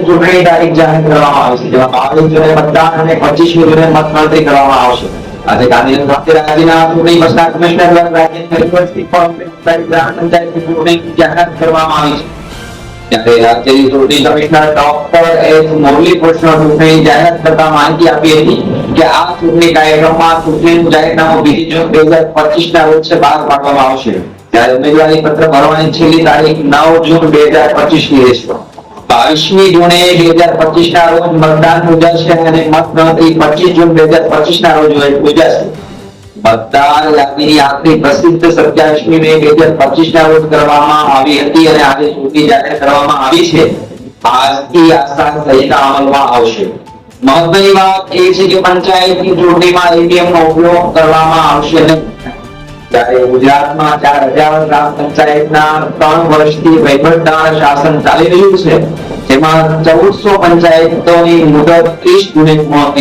ચૂંટણી તારીખ જાહેર કરવામાં આવશે જેમાં બાવીસ જૂને મતદાન અને પચીસમી જૂને મતગણતરી કરવામાં આવશે આજે ગાંધીનગર ખાતે રાજ્યના ચૂંટણી પંચના કમિશનર દ્વારા રાજ્યની રિક્વેસ્ટથી પણ ગ્રામ પંચાયતની ચૂંટણી જાહેર કરવામાં આવી છે ત્યારે રાજ્યની ચૂંટણી કમિશનર ડોક્ટર એસ મોરલી કૃષ્ણ ચૂંટણી જાહેર કરતા માહિતી આપી હતી કે આ ચૂંટણી કાર્યક્રમમાં ચૂંટણીનું જાહેરનામું બીજી જૂન બે હજાર પચીસ ના રોજ બહાર પાડવામાં આવશે ત્યારે ઉમેદવારી પત્ર ભરવાની છેલ્લી તારીખ નવ જૂન બે હજાર પચીસની રહેશે બાવીસમી જૂને બે હજાર પચીસ ના રોજ મતદાન યોજાશે અને મતગણતરી પચીસ જૂન બે હજાર પચીસ ના રોજ યોજાશે. મતદાર યાદીની આખરી પ્રસિદ્ધ સત્યાવીસમી મે બે હજાર પચીસ ના રોજ કરવામાં આવી હતી અને આજે ચૂંટણી જાહેર કરવામાં આવી છે. આજથી આસ્થા સંહિતા અમલમાં આવશે. મહત્વની વાત એ છે કે પંચાયતની ચૂંટણીમાં ઈવીએમ નો ઉપયોગ કરવામાં આવશે નહીં. ત્યારે ગુજરાતમાં ચાર હજાર ગ્રામ પંચાયતના ત્રણ વર્ષથી વહીવટદાર શાસન ચાલી રહ્યું છે. જેમાં ચૌદસો પંચાયતોની મુદત ત્રીસ જૂને પૂર્ણ